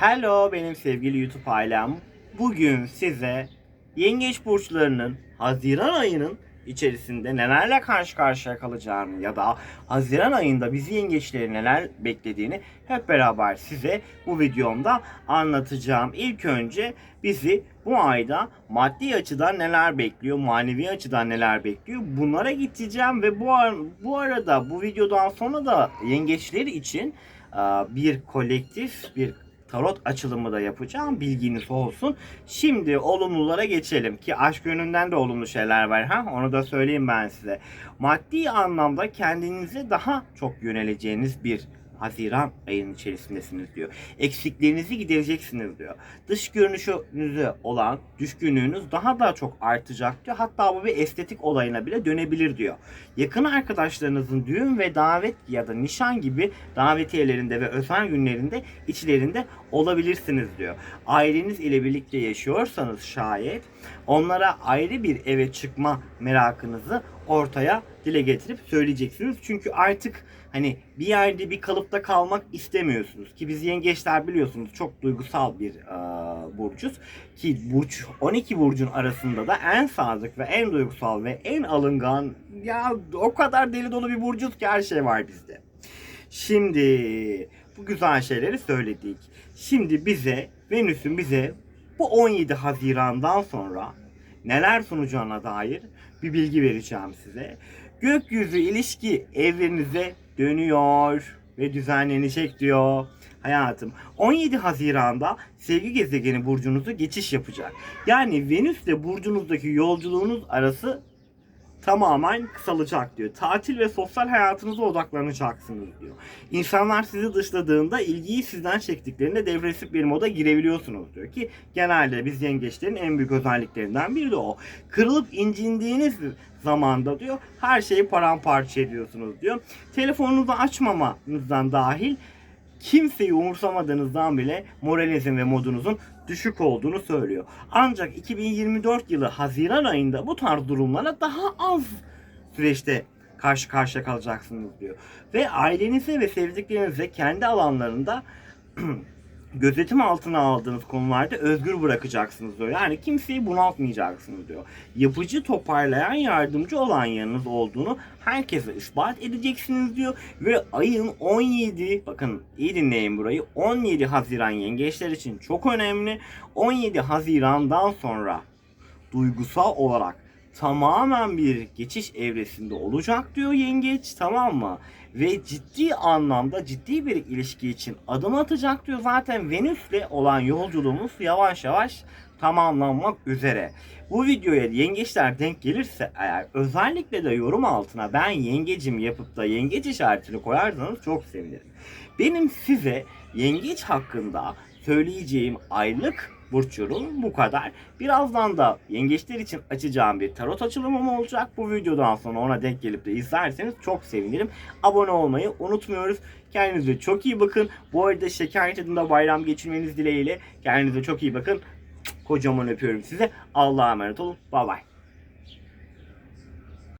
Hello benim sevgili YouTube ailem. Bugün size yengeç burçlarının Haziran ayının içerisinde nelerle karşı karşıya kalacağını ya da Haziran ayında bizi yengeçleri neler beklediğini hep beraber size bu videomda anlatacağım. İlk önce bizi bu ayda maddi açıdan neler bekliyor, manevi açıdan neler bekliyor bunlara gideceğim ve bu ar- bu arada bu videodan sonra da yengeçleri için bir kolektif bir tarot açılımı da yapacağım. Bilginiz olsun. Şimdi olumlulara geçelim ki aşk yönünden de olumlu şeyler var ha. Onu da söyleyeyim ben size. Maddi anlamda kendinize daha çok yöneleceğiniz bir Haziran ayının içerisindesiniz diyor. Eksiklerinizi gidereceksiniz diyor. Dış görünüşünüze olan düşkünlüğünüz daha da çok artacak diyor. Hatta bu bir estetik olayına bile dönebilir diyor. Yakın arkadaşlarınızın düğün ve davet ya da nişan gibi davetiyelerinde ve özel günlerinde içlerinde olabilirsiniz diyor. Aileniz ile birlikte yaşıyorsanız şayet onlara ayrı bir eve çıkma merakınızı ortaya dile getirip söyleyeceksiniz. Çünkü artık hani bir yerde bir kalıpta kalmak istemiyorsunuz ki biz yengeçler biliyorsunuz çok duygusal bir e, burcuz ki burç 12 burcun arasında da en sadık ve en duygusal ve en alıngan ya o kadar deli dolu bir burcuz ki her şey var bizde. Şimdi bu güzel şeyleri söyledik. Şimdi bize Venüs'ün bize bu 17 Haziran'dan sonra neler sunacağına dair bir bilgi vereceğim size. Gökyüzü ilişki evlerinize dönüyor ve düzenlenecek diyor. Hayatım 17 Haziran'da sevgi gezegeni burcunuzu geçiş yapacak. Yani Venüs ile burcunuzdaki yolculuğunuz arası tamamen kısalacak diyor. Tatil ve sosyal hayatınıza odaklanacaksınız diyor. İnsanlar sizi dışladığında ilgiyi sizden çektiklerinde depresif bir moda girebiliyorsunuz diyor ki genelde biz yengeçlerin en büyük özelliklerinden biri de o. Kırılıp incindiğiniz zamanda diyor her şeyi paramparça ediyorsunuz diyor. Telefonunuzu açmamanızdan dahil kimseyi umursamadığınızdan bile moralinizin ve modunuzun düşük olduğunu söylüyor. Ancak 2024 yılı Haziran ayında bu tarz durumlara daha az süreçte karşı karşıya kalacaksınız diyor. Ve ailenize ve sevdiklerinize kendi alanlarında gözetim altına aldığınız konularda özgür bırakacaksınız diyor. Yani kimseyi bunaltmayacaksınız diyor. Yapıcı, toparlayan, yardımcı olan yanınız olduğunu herkese ispat edeceksiniz diyor. Ve ayın 17, bakın iyi dinleyin burayı, 17 Haziran yengeçler için çok önemli. 17 Haziran'dan sonra duygusal olarak tamamen bir geçiş evresinde olacak diyor yengeç tamam mı? Ve ciddi anlamda ciddi bir ilişki için adım atacak diyor. Zaten Venüs'le olan yolculuğumuz yavaş yavaş tamamlanmak üzere. Bu videoya yengeçler denk gelirse eğer özellikle de yorum altına ben yengecim yapıp da yengeç işaretini koyarsanız çok sevinirim. Benim size yengeç hakkında söyleyeceğim aylık burç yorum bu kadar. Birazdan da yengeçler için açacağım bir tarot açılımım olacak. Bu videodan sonra ona denk gelip de izlerseniz çok sevinirim. Abone olmayı unutmuyoruz. Kendinize çok iyi bakın. Bu arada şeker tadında bayram geçirmeniz dileğiyle. Kendinize çok iyi bakın. Kocaman öpüyorum size. Allah'a emanet olun. Bay bay.